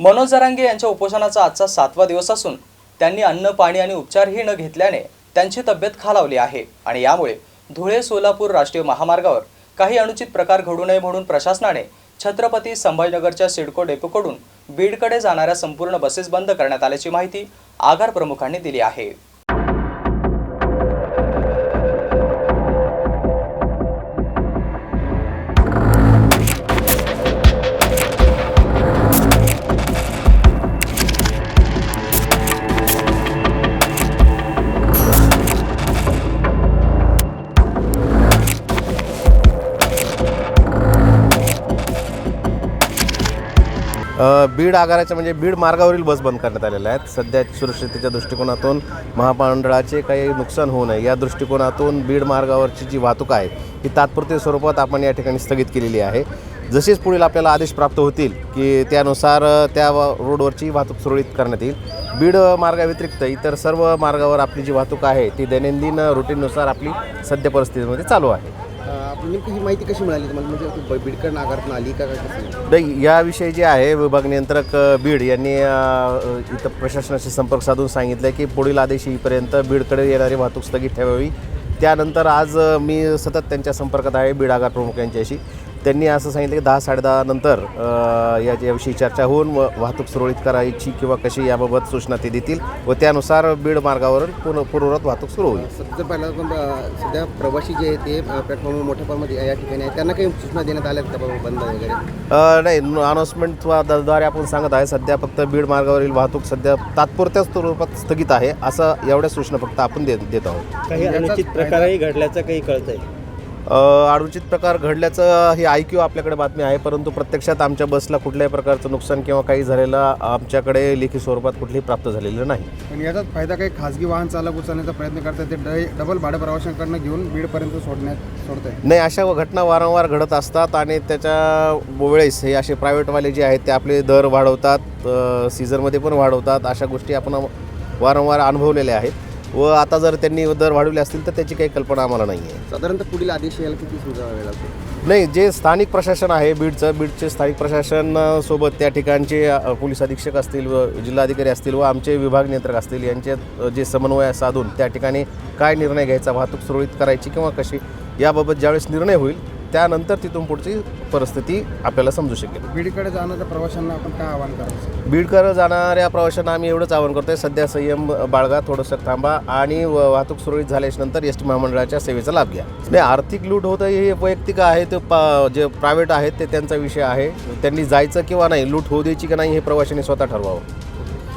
मनोज जरांगे यांच्या उपोषणाचा आजचा सातवा दिवस असून त्यांनी अन्न पाणी आणि उपचारही न घेतल्याने त्यांची तब्येत खालावली आहे आणि यामुळे धुळे सोलापूर राष्ट्रीय महामार्गावर काही अनुचित प्रकार घडू नये म्हणून प्रशासनाने छत्रपती संभाजीनगरच्या सिडको डेपोकडून बीडकडे जाणाऱ्या संपूर्ण बसेस बंद करण्यात आल्याची माहिती आगार प्रमुखांनी दिली आहे. बीड आगाराच्या म्हणजे बीड मार्गावरील बस बंद करण्यात आलेल्या आहेत. सध्या सुरक्षिततेच्या दृष्टिकोनातून महामंडळाचे काही नुकसान होऊ नये. या दृष्टिकोनातून बीड मार्गावरची जी वाहतूक आहे ती तात्पुरते स्वरूपात आपण या ठिकाणी स्थगित केलेली आहे. जसेच पुढील आपल्याला आदेश प्राप्त होतील की त्यानुसार त्या रोडवरची वाहतूक सुरळीत करण्यात येईल. बीड मार्गाव्यतिरिक्त इतर सर्व मार्गावर आपली जी वाहतूक आहे ती दैनंदिन रुटीननुसार आपली सद्य परिस्थितीमध्ये चालू आहे. आपण नेमकी ही माहिती कशी मिळाली तुम्हाला? म्हणजे बीडकर नागारातून आली का कसं? नाही याविषयी जे आहे विभाग नियंत्रक बीड यांनी इथं प्रशासनाशी संपर्क साधून सांगितलं की पुढील आदेश येईपर्यंत बीडकडे येणारी वाहतूक स्थगित ठेवावी. त्यानंतर आज मी सतत त्यांच्या संपर्कात आहे बीड आगार प्रमुख यांच्याशी. त्यांनी असं सांगितलं की दहा साडेदहा नंतर अ, या याविषयी चर्चा होऊन व वाहतूक सुरळीत करायची किंवा कशी याबाबत सूचना ते देतील व त्यानुसार बीड मार्गावर पुन्हा पूर्ववत वाहतूक सुरू होईल. जर पाहिलं सध्या प्रवासी जे आहे ते प्लॅटफॉर्म मोठ्या प्रमाणामध्ये या ठिकाणी आहे त्यांना काही सूचना देण्यात आल्या आहेत का बाबा बंद वगैरे? अ, नाही अनाऊन्समेंटद्वारे आपण सांगत आहे सध्या फक्त बीड मार्गावरील वाहतूक सध्या तात्पुरत्या स्वरूपात स्थगित आहे असं एवढ्या सूचना फक्त आपण देत देत आहोत. काही अनुचित प्रकारही घडल्याचं काही कळतंय. अ, अनुचित प्रकार घडल्याचं ही ऐक्यू आपल्याकडे बातमी आहे परंतु प्रत्यक्षात आमच्या बसला कुठल्याही प्रकारचं नुकसान किंवा काही झालेलं आमच्याकडे लेखी स्वरूपात कुठलेही प्राप्त झालेलं नाही. पण याचाच फायदा काही खाजगी वाहन चालक उचलण्याचा प्रयत्न करतात ते डबल भाडं प्रवाशांकडनं घेऊन बीडपर्यंत सोडण्यात सोडत आहे नाही अशा घटना वारंवार घडत असतात आणि त्याच्या वेळेस हे असे प्रायव्हेटवाले जे आहेत ते आपले दर वाढवतात सीझनमध्ये पण वाढवतात अशा गोष्टी आपण वारंवार अनुभवलेल्या आहेत. व आता जर त्यांनी दर वाढवले असतील तर त्याची काही कल्पना आम्हाला नाही आहे. साधारणतः पुढील आदेश यायला किती वेळ लागतो? नाही जे स्थानिक प्रशासन आहे बीडचं बीडचे स्थानिक प्रशासन सोबत त्या ठिकाणचे पोलीस अधीक्षक असतील व जिल्हाधिकारी असतील व आमचे विभाग नियंत्रक असतील यांचे जे समन्वय साधून त्या ठिकाणी काय निर्णय घ्यायचा वाहतूक सुरळीत करायची किंवा कशी याबाबत ज्यावेळेस निर्णय होईल त्यानंतर तिथून पुढची परिस्थिती आपल्याला समजू शकेल. बीडकडे जाणाऱ्या प्रवाशांना आपण काय आवाहन करायचं बीडकर जाणाऱ्या प्रवाशांना आम्ही एवढंच आवाहन करतोय सध्या संयम बाळगा थोडंसं थांबा आणि वाहतूक सुरळीत झाल्याच्यानंतर एस टी महामंडळाच्या सेवेचा लाभ घ्या. नाही आर्थिक लूट होतं हे वैयक्तिक आहे ते पा जे प्रायव्हेट आहेत ते त्यांचा विषय आहे. त्यांनी जायचं किंवा नाही लूट होऊ द्यायची की नाही हे प्रवाशांनी स्वतः ठरवावं.